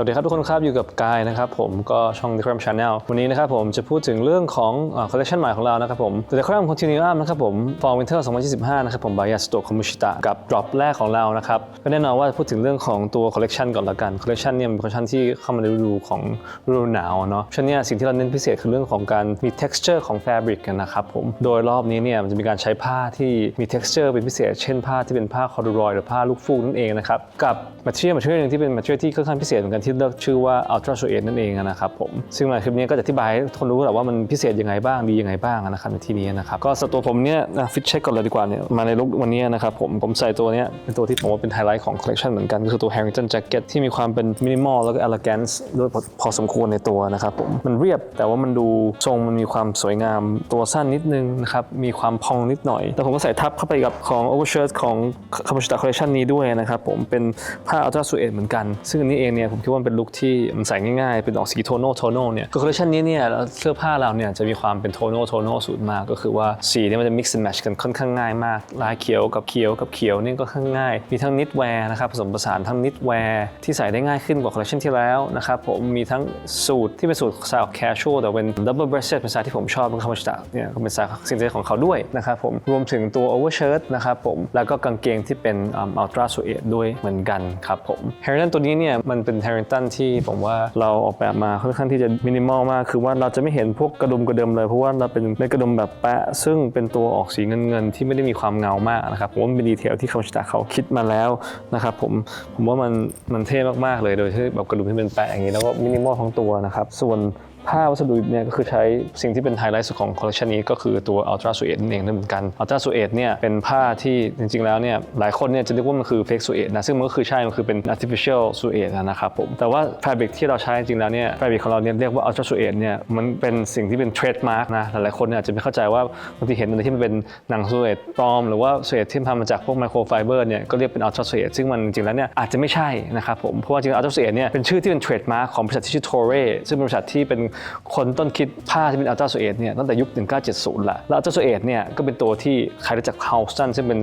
วัสดีครับทุกคนครับอยู่กับกายนะครับผมก็ช่อง The Cram Channel วันนี้นะครับผมจะพูดถึงเรื่องของคอลเลคชันใหม่ของเรานะครับผม The Cram Continuum นะครับผม Fall Winter 2025 นะครับผม by Yasto Komushita กับ drop แรกของเรานะครับก็แน่นอนว่าพูดถึงเรื่องของตัวคอลเลคชันก่อนละกันคอลเลคชันเนี่ยเป็นคอลเลคชันที่เข้ามาในฤดูของฤดูหนาวเนาะฉะนั้นเนี่ยสิ่งที่เราเน้นพิเศษคือเรื่องของการมี texture ของ fabric กันนะครับผมโดยรอบนี้เนี่ยมันจะมีการใช้ผ้าที่มี texture เป็นพิเศษ เช่นผ้าที่เป็นผ้า corduroy หรือผ้าลูกฟูกนั่นเองนะครับกับ material material นึงที่เป็น material ที่ค่อนข้างพิเศษเหมือนกันทเลือกชื่อว่า ultra suede นั่นเองนะครับผมซึ่งในคลิปนี้ก็จะอธิบายให้ทุกคนรู้แหละว่ามันพิเศษยังไงบ้างดียังไงบ้างนะครับในที่นี้นะครับก็สตัวผมเนี่ยฟิตเช็คก่อนเลยดีกว่าเนี่ยมาในลุควันนี้นะครับผมผมใส่ตัวเนี้ยเป็นตัวที่ผมว่าเป็นไฮไลท์ของคอลเลคชันเหมือนกันก็คือตัว Harrington Jacket ที่มีความเป็นมินิมอลแล้วก็ elegance ด้วยพอพอสมควรในตัวนะครับผมมันเรียบแต่ว่ามันดูทรงมันมีความสวยงามตัวสั้นนิดนึงนะครับมีความพองนิดหน่อยแล้วผมก็ใส่ทับเข้าไปกับของ overshirt ของ k a m a s h i t a collection นี้ด้วยนะครับผมเป็นผ้า ultra suede เหมือนกัน ซึ่งอันนี้เองเนี่ยผมคิดว่ามันเป็นลุคที่มันใส่ง่ายๆ เป็นออกสีโทโนโทโนเนี่ยคอ collection นี้เนี่ยเสื้อผ้าเราเนี่ยจะมีความเป็นโทโนโทโนสูงมากก็คือว่าสีเนี่ยมันจะ mix and match กันค่อนข้างง่ายมาก ลายเขียวกับเขียวกับเขียวนี่ก็ค่อนข้างง่าย มีทั้ง knit wear นะครับผสมผสานทั้ง knit wear ที่ใส่ได้ง่ายขึ้นกว่า collection ที่แล้วนะครับผมมีทั้งสูทที่เป็นสูทสไตล์ casual แต่เป็น double breasted เป็นสไตล์ที่ผมชอบเป็นคามาชิตะเนี่ยก็เป็นสไตล์สินค้าของเขาด้วยนะครับผมรวมถึงตัว overshirt นะครับผมแล้วก็กางเกงที่เป็น ultra suede ด้วยเหมือนกันครับผม Heron ตัวนี้เนี่ยมันเป็นริงตันที่ผมว่าเราออกแบบมาค่อนข้างที่จะมินิมอลมากคือว่าเราจะไม่เห็นพวกกระดุมกระเดิมเลย เพราะว่าเราเป็นเม็ดกระดุมแบบแปะ ซึ่งเป็นตัวออกสีเงินเงินที่ไม่ได้มีความเงามากนะครับผมว่าเป็นดีเทลที่คำชิตาเขาคิดมาแล้วนะครับผมผมว่ามันมันเท่มากๆเลยโดยที่แบบกระดุมที่เป็นแปะอย่างนี้แล้วก็มินิมอลทั้งตัวนะครับส่วน ผ้าวัสดุเนี่ยก็คือใช้สิ่งที่เป็นไฮไลท์สุดของคอลเลคชันนี้ก็คือตัว Ultra Suede นั่นเองนั่นเหมือนกัน Ultra Suede เนี่ยเป็นผ้าที่จริงๆแล้วเนี่ยหลายคนเนี่ยจะนึกว่ามันคือ fake suede นะซึ่งมันก็คือใช่ มันคือเป็น artificial suede นะครับผมแต่ว่า fabric ที่เราใช้จริงๆแล้วเนี่ย fabric ของเราเนี่ยเรียกว่า Ultra Suede เนี่ยมันเป็นสิ่งที่เป็น trademark นะหลายๆคนเนี่ยอาจจะไม่เข้าใจว่าบางทีเห็นอะไรที่มันเป็นหนัง suede ปลอมหรือว่า suede ที่ทำมาจากพวก microfiber เนี่ยก็เรียกเป็น Ultra Suede ซึ่งมันจริงแล้วเนี่ยอาจจะไม่ใช่นะครับผมเพราะว่าจริงๆ Ultra Suede เนี่ยเป็นชื่อที่เป็น trademark ของบริษัทที่ชื่อ Toray ซึ่งเป็นบริษัทที่เป็นคนต้นคิดผ้าที่เป็น Ultra Suede เนี่ยตั้งแต่ยุค 1970ละแล้ว Ultra Suede เนี่ยก็เป็นตัวที่ใครรู้จัก Houston ซึ่งเป็น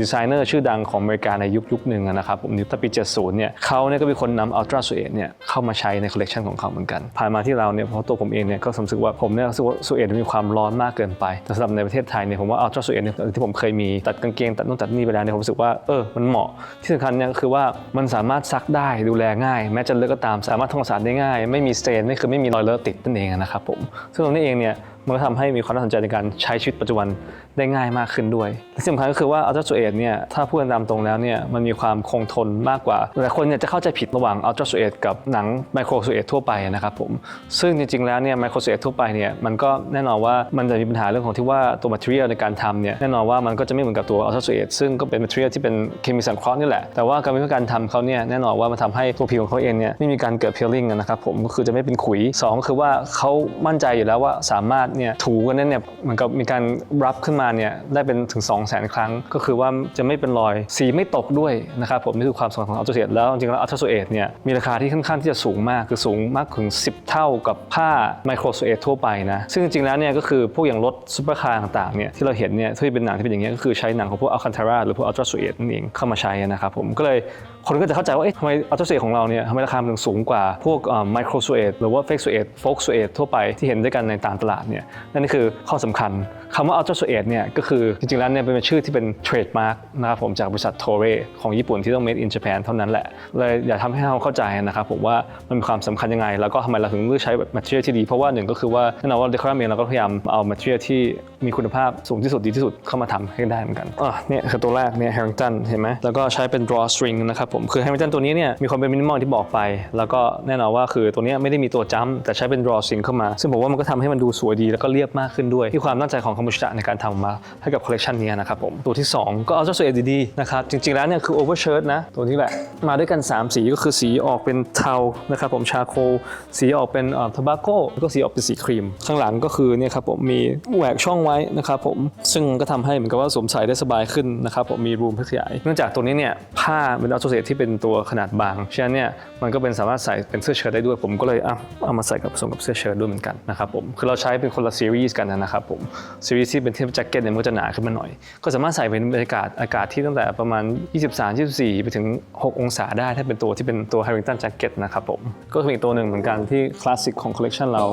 ดีไซเนอร์ชื่อดังของอเมริกาในยุคยุคหนึ่งนะครับผมในตั้งปี 70 เนี่ยเขาเนี่ยก็เป็นคนนำ Ultra Suede เนี่ยเข้ามาใช้ในคอลเลคชันของเขาเหมือนกัน ผ่านมาที่เราเนี่ยเพราะตัวผมเองเนี่ยก็รู้สึกว่าผมเนี่ยรู้สึกว่า Suede มีความร้อนมากเกินไปแต่สำหรับในประเทศไทยเนี่ยผมว่า Ultra Suede เนี่ยที่ผมเคยมีตัดกางเกงตัดนู่นตัดนี่ไปแล้วเนี่ยผมรู้สึกว่าเออมันเหมาะที่สำคัญเนี่ยก็คือว่ามันสามารถซักได้ดูแลง่าย แม้จะเลอะก็ตามสามารถทำความสะอาดได้ง่าย ไม่มีสเตนไม่คือไม่มีรอยเลอะติดนั่นเองนะครับผมซึ่งตรงนี้เองเนี่ยมันก็ทำให้มีความน่าสนใจในการใช้ชีวิตปัจจุบัน ได้ง่ายมากขึ้นด้วยและที่สำคัญก็คือว่าอัลตราโซเอตเนี่ยถ้าพูดกันตามตรงแล้วเนี่ยมันมีความคงทนมากกว่าหลายคนเนี่ยจะเข้าใจผิดระหว่างอัลตราโซเอตกับหนังไมโครโซเอตทั่วไปนะครับผมซึ่งจริงๆแล้วเนี่ยไมโครโซเอตทั่วไปเนี่ยมันก็แน่นอนว่ามันจะมีปัญหาเรื่องของที่ว่าตัว material ในการทำเนี่ยแน่นอนว่ามันก็จะไม่เหมือนกับตัวอัลตราโซเอตซึ่งก็เป็น material ที่เป็นเคมีสังเคราะห์นี่แหละแต่ว่าการวิธีการทำเขาเนี่ยแน่นอนว่ามันทำให้ตัวผิวของเขาเองเนี่ยไม่มีการเกิด peeling อะนะครับผมก็คือจะไม่เป็นขุยสองคือว่าเขามั่นใจอยู่แล้วว่าสามารถเนี่ยถูกันนั้นเนี่ยเหมือนกับมีการรับขึ้นมาเนี่ยได้เป็นถึง 2 0 0 0 0 0 ครั้ง ก็คือว่าจะไม่เป็นรอยสีไม่ตกด้วยนะครับผมนี่คือความสำคัญของอัลตราโซเอตแล้วจริงๆแล้วอัลตราโซเอตเนี่ยมีราคาที่ค่อนข้างที่จะสูงมากคือสูงมากถึง 10 เท่ากับผ้าไมโครโซเอตทั่วไปนะซึ่งจริงๆแล้วเนี่ยก็คือพวกอย่างรถซูเปอร์คาร์ต่างๆเนี่ยที่เราเห็นเนี่ยที่เป็นหนังที่เป็นอย่างเงี้ยก็คือใช้หนังของพวกอัลคันทาราหรือพวกอัลตราโซเอตนั่นเองเข้ามาใช้นะครับผมก็เลยคนก็จะเข้าใจว่าเอ๊ะทำไมอัลตราโซเอตของเราเนี่ยทำไมราคามันถึงสูงกว่าพวกไมโครโซเอตหรือว่าเฟกโซเอตโฟกโซเอตทั่วไปที่เห็นด้วยกันในตามตลาดเนี่ยนั่นคือข้อสำคัญ คำว่า Ultra Suede เนี่ยก็คือจริงๆแล้วเนี่ยเป็นชื่อที่เป็นเทรดมาร์กนะครับผมจากบริษัทโทเรของญี่ปุ่นที่ต้อง made in Japan เท่านั้นแหละเลยอยากทำให้เราเข้าใจนะครับผมว่ามันมีความสำคัญยังไง แล้วก็ทำไมเราถึงเลือกใช้ material ที่ดี เพราะว่าหนึ่งก็คือว่าแน่นอนว่า Decorum เองเราก็พยายามเอา material ที่มีคุณภาพสูงที่สุดดีที่สุดเข้ามาทำให้ได้เหมือนกันอะเนี่ยคือตัวแรกเนี่ย Harrington เห็นไหมแล้วก็ใช้เป็น draw string นะครับผมคือ Harrington ตัวนี้เนี่ยมีความเป็นมินิมอลที่บอกไป แล้วก็แน่นอนว่าคือตัวนี้ไม่ได้มีตัวจัมแต่ใช้เป็น draw string เข้ามา ซึ่งผมว่ามันก็ทำให้มันดูสวยดีแล้วก็เรียบมากขึ้นด้วยที่ความตั้งใจของมุชิตะในการทำมาให้กับคอลเลคชันนี้นะครับผม ตัวที่ 2 ก็เอาเจ้าสวยดีๆนะครับ จริงๆแล้วเนี่ยคือโอเวอร์เชิ้ตนะ ตัวนี้แหละ มาด้วยกัน 3 สีก็คือสีออกเป็นเทานะครับผมชาโค สีออกเป็นทบาโก้แล้วก็สีออกเป็นสีครีม ข้างหลังก็คือเนี่ยครับผมมีแหวกช่องไว้นะครับผมซึ่งก็ทำให้เหมือนกับว่าสวมใส่ได้สบายขึ้นนะครับผมมีรูมเพื่อขยายเนื่องจากตัวนี้เนี่ยผ้าเป็นอัลตราเซตที่เป็นตัวขนาดบางฉะนั้นเนี่ยมันก็เป็นสามารถใส่เป็นเสื้อเชิ้ตได้ด้วยผมก็เลยเอามาใส่กับผสมกับเสื้อเชิ้ตด้วยเหมือนกันนะครับผมคือเราใช้เป็นคนละซีรีส์กันนะครับผมซีรีส์ที่เป็นเทปแจ็คเก็ตเนี่ยมันก็จะหนาขึ้นมาหน่อย ก็สามารถใส่เป็นบรรยากาศอากาศที่ตั้งแต่ประมาณ 23 24 ไปถึง 6 องศาได้ถ้าเป็นตัวที่เป็นตัว Harrington Jacket นะครับผม ก็เป็นอีกตัวหนึ่งเหมือนกันที่คลาสสิกของคอลเล t ชันเรา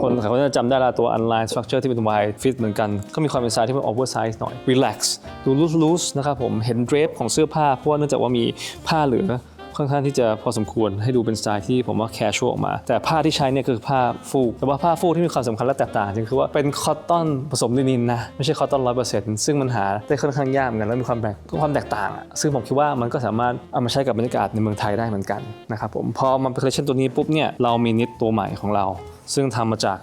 คนเขาจะจำได้ละตัว Unline Structure ที่เป็น wide fit เหมือนกัน ก็มีความเป็นสไตล์ที่เป็น oversize หน่อย relax ดู loose loose นะครับผมเห็น drape ของเสื้อผ้าเพราะว่าเนื่องจากว่ามีผ้าเหลือ ค่อนข้างที่จะพอสมควรให้ดูเป็นสไตล์ที่ผมว่าแคชชวลออกมา แต่ผ้าที่ใช้เนี่ยคือผ้าฟูกแต่ว่าผ้าฟูกที่มีความสำคัญและแตกต่างจริงคือว่าเป็นคอตตอนผสมลินินนะไม่ใช่คอตตอนร้อยเปอร์เซ็นต์ซึ่งมันหาได้ค่อนข้างยากเหมือนกันแล้วมีความแตกความแตกต่าง ซึ่งผมคิดว่ามันก็สามารถเอามาใช้กับบรรยากาศในเมืองไทยได้เหมือนกันนะครับผมพอมันเป็นคอลเลคชันตัวนี้ปุ๊บเนี่ยเรามีนิตตัวใหม่ของเรา ซึ่งทำมาจาก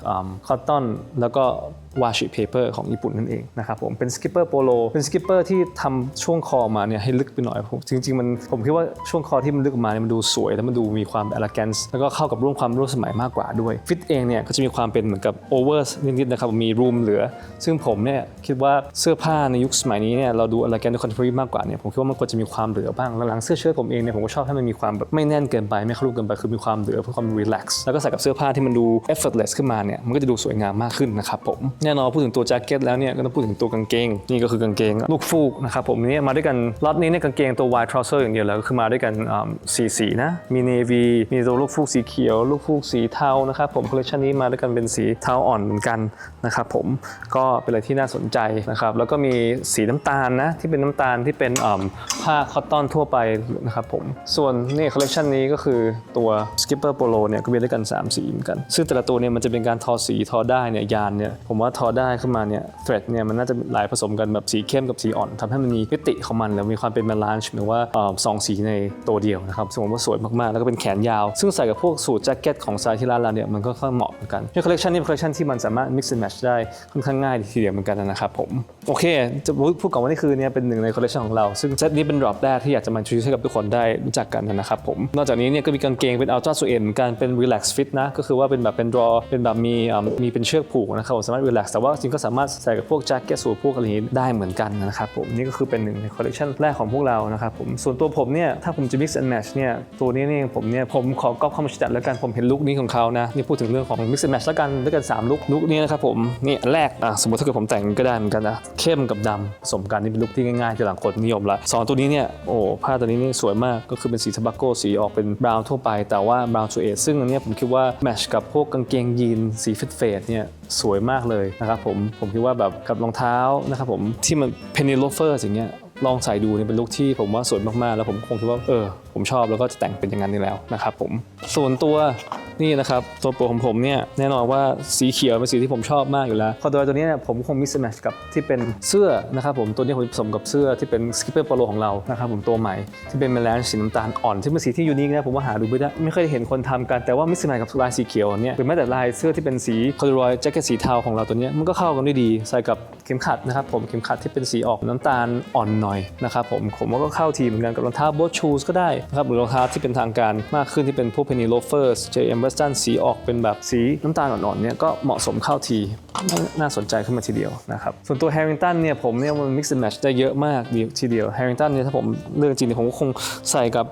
คอตตอนแล้วก็ วาชิเพเปอร์ของญี่ปุ่นนั่นเองนะครับผมเป็นสกิปเปอร์โปโลเป็นสกิปเปอร์ที่ทำช่วงคอมาเนี่ยให้ลึกไปหน่อยผมจริงๆมันผมคิดว่าช่วงคอที่มันลึกออกมาเนี่ยมันดูสวย แล้วมันดูมีความ elegance แล้วก็เข้ากับร่วมความร่วมสมัยมากกว่าด้วยฟิตเองเนี่ยก็จะมีความเป็นเหมือนกับโอเวอร์นิดๆนะครับมีรูมเหลือ ซึ่งผมเนี่ยคิดว่าเสื้อผ้าในยุคสมัยนี้เนี่ยเราดู elegant และ contemporary มากกว่าเนี่ยผมคิดว่ามันควรจะมีความเหลือบ้างหลังๆเสื้อเชิ้ตผมเองเนี่ยผมก็ชอบให้มันมีความแบบไม่แน่นเกินไปไม่เข้ารูปเกินไปคือมีความเหลือเพื่อความ relax แล้วก็ใส่กับเสื้อผ้าที่มันดู effortless ขึ้นมาเนี่ยมันก็จะดูสวยงามมากขึ้นนะครับผมแน่นอนพูดถึงตัวแจ็คเก็ตแล้วเนี่ยก็ต้องพูดถึงตัวกางเกง นี่ก็คือกางเกงลูกฟูกนะครับผมนี่มาด้วยกันล็อตนี้เนี่ยกางเกงตัว wide trouser อย่างเดียวแล้วก็คือมาด้วยกันสีสีนะมี navy มีตัวลูกฟูกสีเขียว ลูกฟูกสีเทานะครับผมคอลเลคชันนี้มาด้วยกันเป็นสีเทาอ่อนเหมือนกันนะครับผมก็เป็นอะไรที่น่าสนใจนะครับแล้วก็มีสีน้ำตาลนะที่เป็นน้ำตาลที่เป็นผ้าคอตตอนทั่วไปนะครับผมส่วนนี่คอลเลคชันนี้ก็คือตัว skipper polo เนี่ยก็มีด้วยกัน 3 สีเหมือนกัน ซึ่งแต่ละตัวเนี่ยมันจะเป็นการทอสีทอได้เนี่ยยานเนี่ยผมว่าทอได้ขึ้นมาเนี่ย thread เนี่ยมันน่าจะหลายผสมกันแบบสีเข้มกับสีอ่อนทำให้มันมีมิติของมันแล้วมีความเป็น balance หรือว่าออสองสีในตัวเดียวนะครับซึ่งผมว่าสวยมากๆ แล้วก็เป็นแขนยาว ซึ่งใส่กับพวกสูทแจ็คเก็ตของสไตล์ที่ร้านเราเนี่ยมันก็ค่อนเหมาะเหมือนกันในคอลเลคชันนี้เป็นคอลเลคชันที่มันสามารถ mix and match ได้ค่อนข้างง่ายทีเดียวเหมือนกันนะครับผมโอเค จะพูดก่อนว่านี่คือเนี่ยเป็นหนึ่งในคอลเลคชันของเรา ซึ่งเซตนี้เป็นดรอปแรกที่อยากจะมาช่วยให้กับทุกคนได้รู้จักกันนะครับผมนอกจากนี้เนี่ยก็มีกางเกงเป็น ultra suede เหมือนกันเป็น relax fit นะก็คือว่าเป็นแบบเป็น draw เป็นแบบมีมีเป็นเชือกผูกนะครับผมสามารถ relax แต่ว่าจริงก็สามารถใส่กับพวกแจ็คเก็ตสูทพวกอะไรนี้ได้เหมือนกันนะครับผมนี่ก็คือเป็นหนึ่งในคอลเลคชันแรกของพวกเรานะครับผมส่วนตัวผมเนี่ยถ้าผมจะ mix and match เนี่ยตัวนี้เนี่ยผมเนี่ยผมขอก๊อปคอมมิชตัดแล้วกันผมเห็นลุคนี้ของเขานะนี่พูดถึงเรื่องของ mix and match แล้วกันด้วยกัน3ลุคลุคนี้นะครับผมนี่แรกอะสมมติถ้าเกิดผมแต่งก็ได้เหมือนกันนะเข้มกับดำสมกันนี่เป็นลุคที่ง่ายๆที่หลังคนนิยมละสองตัวนี้เนี่ยโอ้ผ้าตัวนี้นี่สวยมากก็คือเป็นสีทบักโก้สีออกเป็นบราวน์ทั่วไป แต่ว่าบราวน์สูเอทซึ่งอันนี้ผมคิดว่าแมชกับพวกกางเกงยีนสีฟิตเฟดเนี่ย สวยมากเลยนะครับผมผมคิดว่าแบบกับรองเท้านะครับผมที่มันเพนนีโลเฟอร์อย่างเงี้ยลองใส่ดูเนี่ยเป็นลุคที่ผมว่าสวยมากๆ แล้วผมคงคิดว่าเออผมชอบแล้วก็จะแต่งเป็นอย่างนั้นนี่แล้วนะครับผมส่วนตัว นี่นะครับตัวโปรของผมเนี่ยแน่นอนว่าสีเขียวเป็นสีที่ผมชอบมากอยู่แล้วคอตัวตัวนี้เนี่ยผมคงมิสแมทกับที่เป็นเสื้อนะครับผมตัวนี้ผมผสมกับเสื้อที่เป็นสกิปเปอร์โปโลของเรานะครับผมตัวใหม่ที่เป็นเมลานสีน้ำตาลอ่อนที่เป็นสีที่ยูนิคนะผมว่าหาดูไม่ได้ไม่เคยเห็นคนทำกันแต่ว่ามิสแมทกับลายสีเขียวเนี่ยหรือแม้แต่ลายเสื้อที่เป็นสีคอร์ดรอยแจ็คเก็ตสีเทาของเราตัวนี้มันก็เข้ากันได้ดีใส่กับเข็มขัดนะครับผมเข็มขัดที่เป็นสีออกน้ำตาลอ่อนหน่อยนะครับผมผมว่าก็เข้าทีเหมือนกันกับรองเท้าโบทชูสก็ได้นะครับหรือรองเท้าที่เป็นทางการมากขึ้นที่เป็นพวกเพนนีโลเฟอร์สเจมเวสตันสีออกเป็นแบบสีน้ำตาลอ่อนๆเนี่ยก็เหมาะสมเข้าทีน่าสนใจขึ้นมาทีเดียวนะครับส่วนตัวแฮร์ริงตันเนี่ยผมเนี่ยมัน mix and match ได้เยอะมากทีเดียวแฮร์ริงตันเนี่ยถ้าผมเลือกจริงเนี่ยผมก็คงใส่กับ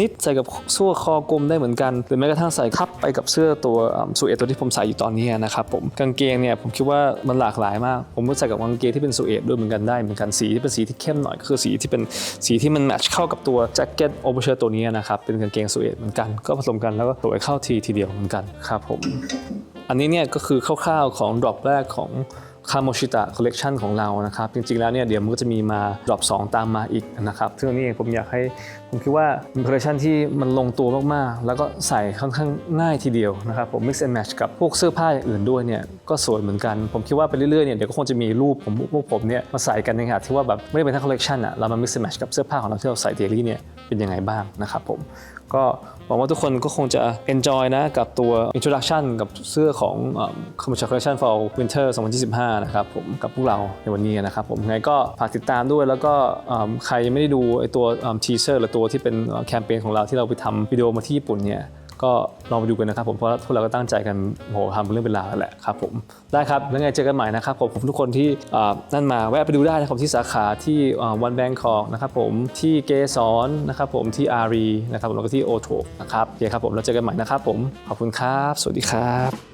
นิดใส่กับเสื้อคอกลมได้เหมือนกัน หรือแม้กระทั่งใส่ทับไปกับเสื้อตัวสูเอตตัวที่ผมใส่อยู่ตอนนี้นะครับผมกางเกงเนี่ยผมคิดว่ามันหลากหลายมาก ผมก็ใส่กับกางเกงที่เป็นสูเอตด้วยเหมือนกันได้เหมือนกันสีที่เป็นสีที่เข้มหน่อยคือสีที่เป็นสีที่มันแมทช์เข้ากับตัวแจ็คเก็ตโอเวอร์เชิ้ตตัวนี้นะครับเป็นกางเกงสูเอตเหมือนกันก็ผสมกันแล้วก็สวยเข้าทีทีเดียวเหมือนกันครับผม อันนี้เนี่ยก็คือคร่าวๆของดรอปแรกของคาโมชิตะคอลเลกชันของเรานะครับ จริงๆแล้วเนี่ยเดี๋ยวมันก็จะมีมาดรอป2ตามมาอีกนะครับซึ่งนี้ผมอยากให้ผมคิดว่าเป็นคอลเลกชันที่มันลงตัวมากๆ แล้วก็ใส่ค่อนข้างง่ายทีเดียวนะครับผม mix and match กับพวกเสื้อผ้าอย่างอื่นด้วยเนี่ยก็สวยเหมือนกัน ผมคิดว่าไปเรื่อยๆเนี่ยเดี๋ยวก็คงจะมีรูปผมพวกผมเนี่ยมาใส่กันในขณะที่ว่าแบบไม่ได้เป็นทั้งคอลเลกชันอะเรามา mix and match กับเสื้อผ้าของเราที่เราใส่เดลี่เนี่ยเป็นยังไงบ้างนะครับผม ก็หวังว่าทุกคนก็คงจะ enjoy นะกับตัว introduction กับเสื้อของ commercial collection for winter 2025 นะครับผมกับพวกเราในวันนี้นะครับผมไงก็ฝากติดตามด้วยแล้วก็ใครยังไม่ได้ดูไอตัว teaser หรือตัวที่เป็นแคมเปญของเราที่เราไปทำวิดีโอมาที่ญี่ปุ่นเนี่ย ก็ลองไปดูกันนะครับผมเพราะว่าพวกเราก็ตั้งใจกันโหทำเป็นเรื่องเป็นราวแล้วแหละครับผมได้ครับแล้วไงเจอกันใหม่นะครับผมผมทุกคนที่นั่นมาแวะไปดูได้นะครับที่สาขาที่วันแบงคอกนะครับผมที่เกสรนะครับผมที่อารีนะครับผมแล้วก็ที่โอโทนะครับโอเคครับผมแล้วเจอกันใหม่นะครับผมขอบคุณครับ สวัสดีครับ